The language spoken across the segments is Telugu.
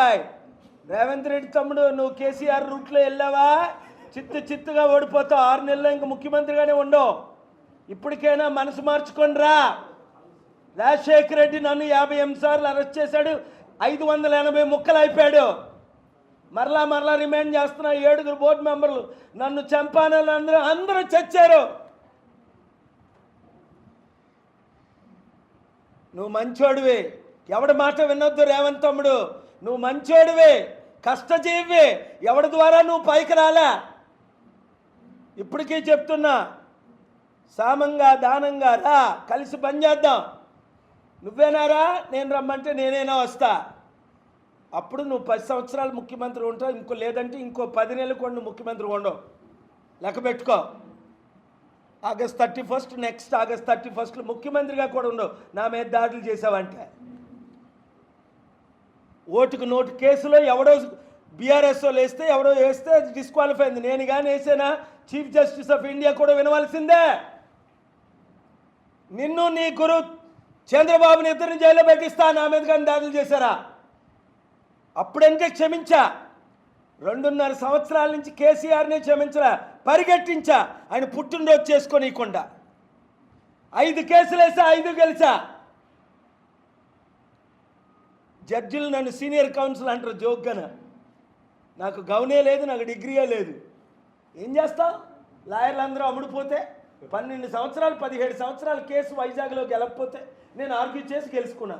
బాబాయ్ రేవంత్ రెడ్డి తమ్ముడు నువ్వు కేసీఆర్ రూట్లో వెళ్ళావా? చిత్తు చిత్తుగా ఓడిపోతావు ఆరు నెలలు ఇంక ముఖ్యమంత్రిగానే ఉండవు. ఇప్పటికైనా మనసు మార్చుకోండిరా రాజశేఖర రెడ్డి నన్ను యాభై ఎనిమిది సార్లు అరెస్ట్ చేశాడు. ఐదు వందల ఎనభై ముక్కలు అయిపోయాడు. మరలా మరలా రిమైండ్ చేస్తున్న. ఏడుగురు బోర్డు మెంబర్లు నన్ను చంపానని అందరూ అందరూ చచ్చారు. నువ్వు మంచోడివి. ఎవడి మాట వినొద్దు రేవంత్ తమ్ముడు. నువ్వు మంచోడివే కష్టజీవి ఎవడి ద్వారా నువ్వు పైకి రాలా? ఇప్పటికీ చెప్తున్నా సామంగా దానంగా రా కలిసి పనిచేద్దాం నువ్వేనారా నేను రమ్మంటే నేనైనా వస్తా. అప్పుడు నువ్వు పది సంవత్సరాలు ముఖ్యమంత్రి ఉంటావు ఇంకో లేదంటే ఇంకో పది నెలలు కూడా నువ్వు ముఖ్యమంత్రి ఉండవు. లెక్క పెట్టుకో. August thirty first next August thirty ఫస్ట్లో ముఖ్యమంత్రిగా కూడా ఉండవు. నా మీద దాడులు చేసావంటే. ఓటుకు నోటు కేసులో ఎవడో బీఆర్ఎస్ లేస్తే వేస్తే ఎవడో వేస్తే డిస్క్వాలిఫై అయింది. నేను కానీ వేసానా? చీఫ్ జస్టిస్ ఆఫ్ ఇండియా కూడా వినవలసిందే. నిన్ను నీ గురు చంద్రబాబుని ఇద్దరిని జైల్లో పెట్టిస్తా నా మీద కానీ దాడులు చేశారా? అప్పుడంటే క్షమించా. రెండున్నర సంవత్సరాల నుంచి కేసీఆర్ని క్షమించరా పరిగెట్టించా. ఆయన పుట్టినరోజు చేసుకోనీయకుండా. ఐదు కేసులు వేసా ఐదు గెలిచా. జడ్జిలు నన్ను సీనియర్ కౌన్సిల్ అంటారు జోక్గాన నాకు గౌనే లేదు నాకు డిగ్రీయే లేదు. ఏం చేస్తావు లాయర్లు అందరూ అమ్ముడుపోతే పన్నెండు సంవత్సరాలు పదిహేడు సంవత్సరాలు కేసు వైజాగ్లో గెలకపోతే నేను ఆర్గ్యూ చేసి గెలుచుకున్నా.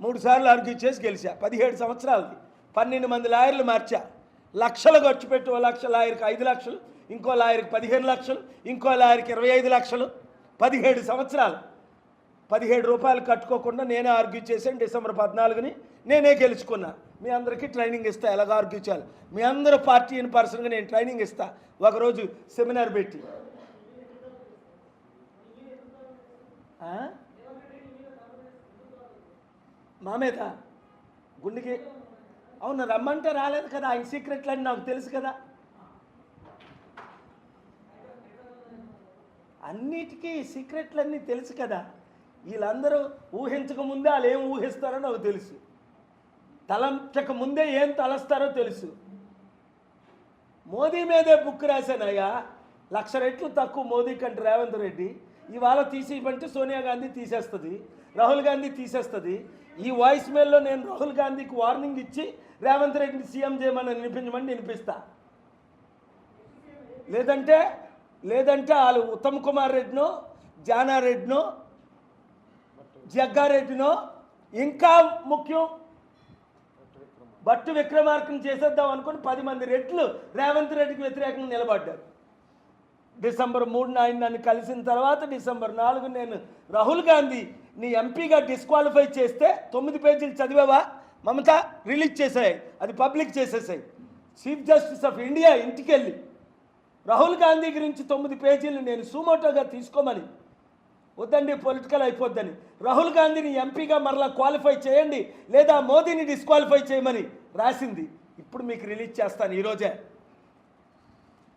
మూడు సార్లు ఆర్గ్యూ చేసి గెలిచా పదిహేడు సంవత్సరాలది. పన్నెండు మంది లాయర్లు మార్చా. లక్షలు ఖర్చు పెట్టి ఓ లక్ష లాయర్కి ఐదు లక్షలు ఇంకో లాయర్కి పదిహేను లక్షలు ఇంకో లాయర్కి ఇరవై ఐదు లక్షలు. పదిహేడు సంవత్సరాలు. పదిహేడు రూపాయలు కట్టుకోకుండా నేనే ఆర్గ్యూ చేశాను డిసెంబర్ పద్నాలుగుని. నేనే గెలుచుకున్నా. మీ అందరికీ ట్రైనింగ్ ఇస్తా ఎలాగ ఆర్గ్యూ చేయాలి? మీ అందరూ పార్టీ ఇన్ పర్సన్గా నేను ట్రైనింగ్ ఇస్తా. ఒకరోజు సెమినార్ పెట్టి. ఆ? మా మీద? గుండెకి? అవును రమ్మంటే రాలేదు కదా ఆయన సీక్రెట్లు అని నాకు తెలుసు కదా. అన్నిటికీ సీక్రెట్లన్నీ తెలుసు కదా. వీళ్ళందరూ ఊహించక ముందే వాళ్ళు ఏం ఊహిస్తారో నాకు తెలుసు. తలంచక ముందే ఏం తలస్తారో తెలుసు. మోదీ మీదే బుక్ రాశానయ్యా లక్ష రెట్లు తక్కువ మోదీ కంటే రేవంత్ రెడ్డి. ఇవాళ తీసేయమంటే సోనియా గాంధీ తీసేస్తుంది రాహుల్ గాంధీ తీసేస్తుంది. ఈ వాయిస్ మెయిల్లో నేను రాహుల్ గాంధీకి వార్నింగ్ ఇచ్చి రేవంత్ రెడ్డిని సీఎం చేయమని వినిపించమని వినిపిస్తా. లేదంటే లేదంటే వాళ్ళు ఉత్తమ్ కుమార్ రెడ్డినో జానారెడ్డినో జగ్గారెడ్డినో ఇంకా ముఖ్యం బట్టు విక్రమార్కం చేసేద్దాం అనుకుని పది మంది రెట్లు రేవంత్ రెడ్డికి వ్యతిరేకంగా నిలబడ్డారు. డిసెంబర్ మూడున ఆయన నన్ను కలిసిన తర్వాత డిసెంబర్ నాలుగు నేను రాహుల్ గాంధీ నీ ఎంపీగా డిస్క్వాలిఫై చేస్తే తొమ్మిది పేజీలు చదివావా? మమత రిలీజ్ చేసాయి. అది పబ్లిక్ చేసేసాయి. చీఫ్ జస్టిస్ ఆఫ్ ఇండియా ఇంటికెళ్ళి. రాహుల్ గాంధీ గురించి తొమ్మిది పేజీలు నేను సుమోటోగా తీసుకోమని వద్దండి పొలిటికల్ అయిపోద్దని. రాహుల్ గాంధీని ఎంపీగా మరలా క్వాలిఫై చేయండి లేదా మోదీని డిస్క్వాలిఫై చేయమని రాసింది. ఇప్పుడు మీకు రిలీజ్ చేస్తాను ఈరోజే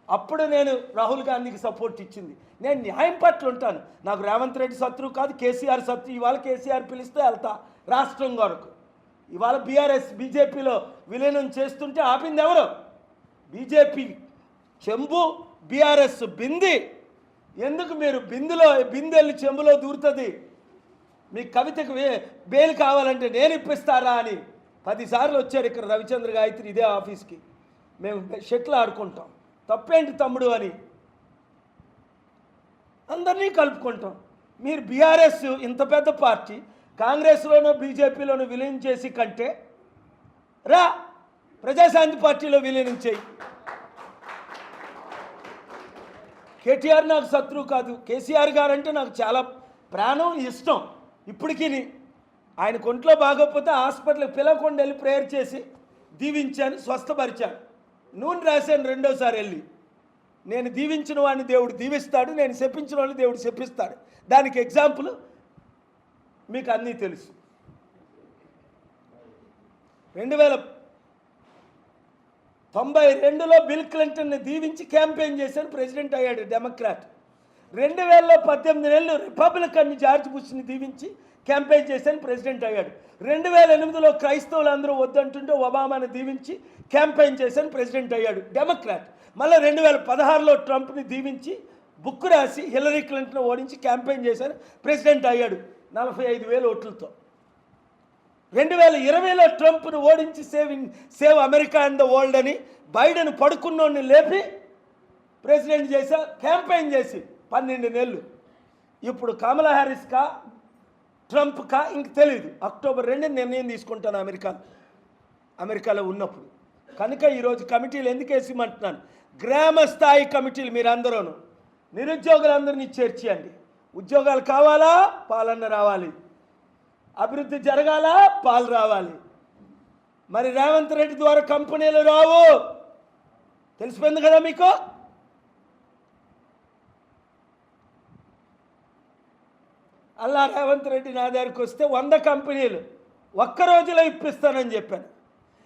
అప్పుడు నేను రాహుల్ గాంధీకి సపోర్ట్ ఇచ్చింది. నేను న్యాయం పట్ల ఉంటాను. నాకు రేవంత్ రెడ్డి శత్రువు కాదు కేసీఆర్ శత్రువు. ఇవాళ కేసీఆర్ పిలిస్తే వెళ్తా రాష్ట్రం కొరకు. ఇవాళ బీఆర్ఎస్ బీజేపీలో విలీనం చేస్తుంటే ఆపింది ఎవరు? బీజేపీ. చెంబు బీఆర్ఎస్ బింది. ఎందుకు మీరు బిందులో బిందెల్ని చెంబులో దూరుతుంది? మీ కవితకు వే బెయిల్ కావాలంటే నేను ఇప్పిస్తారా అని పదిసార్లు వచ్చాడు ఇక్కడ రవిచంద్ర గాయత్రి ఇదే ఆఫీస్కి. మేము షెట్లు ఆడుకుంటాం. తప్పేంటి తమ్ముడు అని అందరినీ కలుపుకుంటాం. మీరు బీఆర్ఎస్ ఇంత పెద్ద పార్టీ కాంగ్రెస్లోనూ బీజేపీలోనూ విలీనం చేసి కంటే రా ప్రజాశాంతి పార్టీలో విలీనం చేయి. కేటీఆర్ నాకు శత్రువు కాదు. కేసీఆర్ గారు అంటే నాకు చాలా ప్రాణం ఇష్టం. ఇప్పటికీ ఆయన కొంట్లో బాగోకపోతే హాస్పిటల్కి పిలవకుండా వెళ్ళి ప్రేయర్ చేసి దీవించాను స్వస్థపరిచాను. నూనె రాశాను రెండోసారి వెళ్ళి. నేను దీవించిన వాడిని దేవుడు దీవిస్తాడు నేను శపించిన వాడిని దేవుడు శపిస్తాడు. దానికి ఎగ్జాంపుల్ మీకు అన్నీ తెలుసు. రెండు వేల తొంభై రెండులో బిల్ క్లింటన్ని దీవించి క్యాంపెయిన్ చేశాను ప్రెసిడెంట్ అయ్యాడు డెమోక్రాట్. రెండు వేలలో పద్దెనిమిది నెలలు రిపబ్లికన్ జార్జ్ బుష్ని దీవించి క్యాంపెయిన్ చేశాను ప్రెసిడెంట్ అయ్యాడు. రెండు వేల ఎనిమిదిలో క్రైస్తవులు అందరూ వద్దంటుంటే ఒబామాని దీవించి క్యాంపెయిన్ చేశాను ప్రెసిడెంట్ అయ్యాడు డెమోక్రాట్. మళ్ళీ రెండు వేల పదహారులో ట్రంప్ని దీవించి బుక్ రాసి హిల్లరీ క్లింటన్ ఓడించి క్యాంపెయిన్ చేశాను ప్రెసిడెంట్ అయ్యాడు నలభై ఐదు వేల ఓట్లతో. రెండు వేల ఇరవైలో ట్రంప్ను ఓడించి saving save America and the world అని బైడెన్ పడుకున్నోడిని లేపి ప్రెసిడెంట్ చేసా క్యాంపెయిన్ చేసి పన్నెండు నెలలు. ఇప్పుడు కమలా హ్యారిస్ కా ట్రంప్ కా ఇంక తెలియదు అక్టోబర్ రెండు నిర్ణయం తీసుకుంటాను అమెరికా అమెరికాలో ఉన్నప్పుడు. కనుక ఈరోజు కమిటీలు ఎందుకు వేసిమంటున్నాను? గ్రామ స్థాయి కమిటీలు మీరందరూ నిరుద్యోగులందరినీ చేర్చేయండి. ఉద్యోగాలు కావాలా? పాలన రావాలి. అభివృద్ధి జరగాల పాలు రావాలి. మరి రేవంత్ రెడ్డి ద్వారా కంపెనీలు రావు. తెలిసిపోయింది కదా మీకు? అల్లా రేవంత్ రెడ్డి నా దగ్గరికి వస్తే వంద కంపెనీలు ఒక్క రోజులో ఇప్పిస్తానని చెప్పాను.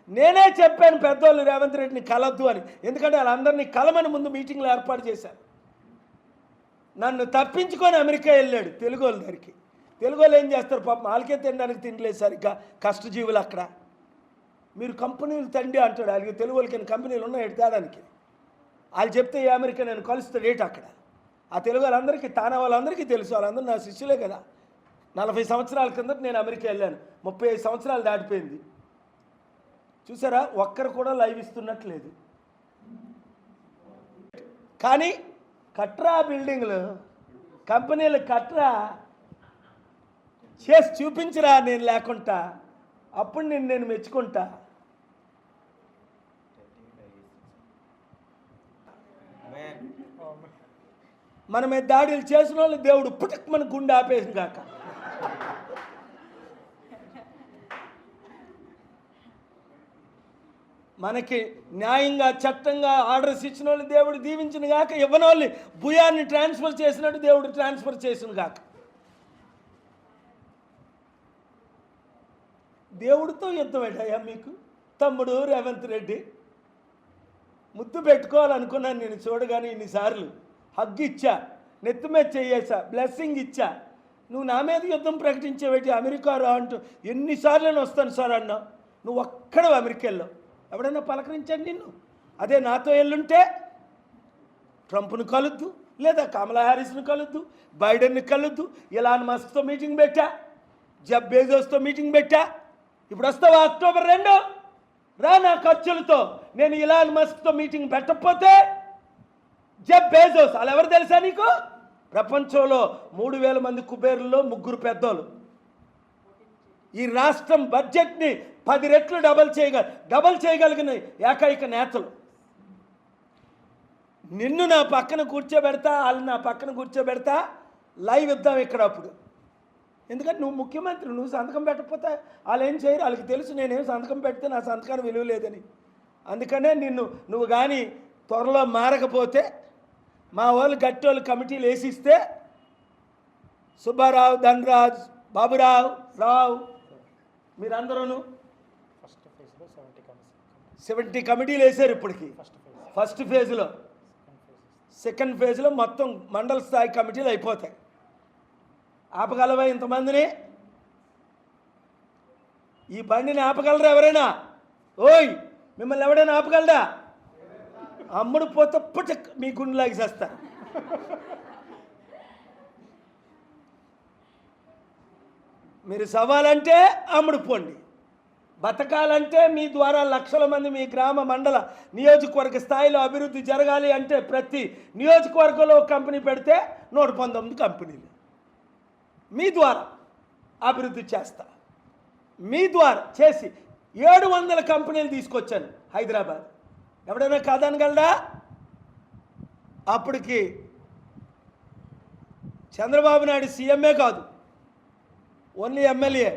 నేనే చెప్పాను పెద్దోళ్ళు రేవంత్ రెడ్డిని కలద్దు అని. ఎందుకంటే వాళ్ళందరినీ కలమని ముందు మీటింగ్లు ఏర్పాటు చేశారు. నన్ను తప్పించుకొని అమెరికా వెళ్ళాడు తెలుగు వాళ్ళ దగ్గరికి. తెలుగు వాళ్ళు ఏం చేస్తారు? పాపం వాళ్ళకే తినడానికి తినలేదు సరిగ్గా. కష్టజీవులు అక్కడ. మీరు కంపెనీలు తండి అంటాడు. అలాగే తెలుగు వాళ్ళకి కంపెనీలు ఉన్నాయి తేడానికి. వాళ్ళు చెప్తే ఈ అమెరికా నేను కలుస్తాడు ఏటి అక్కడ. ఆ తెలుగు వాళ్ళందరికీ తానా వాళ్ళందరికీ తెలుసు. వాళ్ళందరూ నా శిష్యులే కదా. నలభై సంవత్సరాల కిందట నేను అమెరికా వెళ్ళాను. ముప్పై ఐదు సంవత్సరాలు దాటిపోయింది. చూసారా? ఒక్కరు కూడా లైవ్ ఇస్తున్నట్లేదు. కానీ కట్రా బిల్డింగ్లు కంపెనీలు కట్రా చేసి చూపించరా నేను లేకుంటా. అప్పుడు నేను నేను మెచ్చుకుంటా. మనమే దాడులు చేసిన వాళ్ళు దేవుడు పుటక్ మన గుండె ఆపేసిన కాక. మనకి న్యాయంగా చట్టంగా ఆర్డర్స్ ఇచ్చిన వాళ్ళు దేవుడు దీవించిన కాక ఇవ్వని వాళ్ళు భూయాన్ని ట్రాన్స్ఫర్ చేసినట్టు దేవుడు ట్రాన్స్ఫర్ చేసిన కాక. దేవుడితో యుద్ధం ఏంటయ్యా మీకు? తమ్ముడు రేవంత్ రెడ్డి. ముద్దు పెట్టుకోవాలనుకున్నాను నేను చూడగానే ఇన్నిసార్లు. హగ్ ఇచ్చా నెత్తి మీద చెయ్యేసా బ్లెస్సింగ్ ఇచ్చా. నువ్వు నా మీద యుద్ధం ప్రకటించేవేటి? అమెరికా రా అంటూ ఎన్నిసార్లు నేను వస్తాను సార్ అన్నా. నువ్వు ఒక్కడ అమెరికా వెళ్ళావు. ఎవడైనా పలకరించండి నిన్ను? అదే నాతో ఎల్లుంటే ట్రంప్ను కలుద్దు లేదా కమలా హ్యారిస్ను కలుద్దు బైడెన్ని కలుద్దు ఇలాన్ మస్క్తో మీటింగ్ పెట్టా జబ్ బేజోస్తో మీటింగ్ పెట్టా ఇప్పుడు వస్తావా అక్టోబర్ రెండు? రా నా ఖర్చులతో. నేను ఇలాన్ మస్క్తో మీటింగ్ పెట్టకపోతే జబ్ బేజోస్ వాళ్ళు ఎవరు తెలుసా నీకు? ప్రపంచంలో మూడు వేల మంది కుబేరుల్లో ముగ్గురు పెద్దోళ్ళు. ఈ రాష్ట్రం బడ్జెట్ని పది రెట్లు డబల్ చేయగల డబల్ చేయగలిగిన ఏకైక నేతలు. నిన్ను నా పక్కన కూర్చోబెడతా వాళ్ళు నా పక్కన కూర్చోబెడతా లైవ్ ఇద్దాం ఇక్కడ అప్పుడు. ఎందుకంటే నువ్వు ముఖ్యమంత్రి నువ్వు సంతకం పెట్టకపోతే వాళ్ళు ఏం చేయరు? వాళ్ళకి తెలుసు నేనేం సంతకం పెడితే నా సంతకాన్ని విలువ లేదని. అందుకనే నిన్ను నువ్వు కానీ త్వరలో మారకపోతే మా వాళ్ళు గట్టోళ్ళు కమిటీలు వేసిస్తే సుబ్బారావు ధనరాజ్ బాబురావు రావు ఫేజ్లో సెవెంటీ కమిటీలు వేశారు ఇప్పటికి. ఫస్ట్ ఫేజ్లో సెకండ్ ఫేజ్లో మొత్తం మండల స్థాయి కమిటీలు అయిపోతాయి. ఆపగలవా ఇంతమందిని? ఈ బండిని ఆపగలరా ఎవరైనా? ఓయ్ మిమ్మల్ని ఎవడైనా ఆపగలరా అమ్ముడు పోతే పుట్ట మీ గుండె చేస్తా మీరు సవాలంటే అమ్ముడు పోండి. బతకాలంటే మీ ద్వారా లక్షల మంది మీ గ్రామ మండల నియోజకవర్గ స్థాయిలో అభివృద్ధి జరగాలి అంటే ప్రతి నియోజకవర్గంలో కంపెనీ పెడితే నూట పంతొమ్మిది కంపెనీలు. మీ ద్వారా అభివృద్ధి చేస్తా. మీ ద్వారా చేసి ఏడు వందల కంపెనీలు తీసుకొచ్చాను హైదరాబాద్. ఎవడైనా కాదనగలడా? అప్పటికి చంద్రబాబు నాయుడు సీఎంఏ కాదు ఓన్లీ ఎమ్మెల్యే.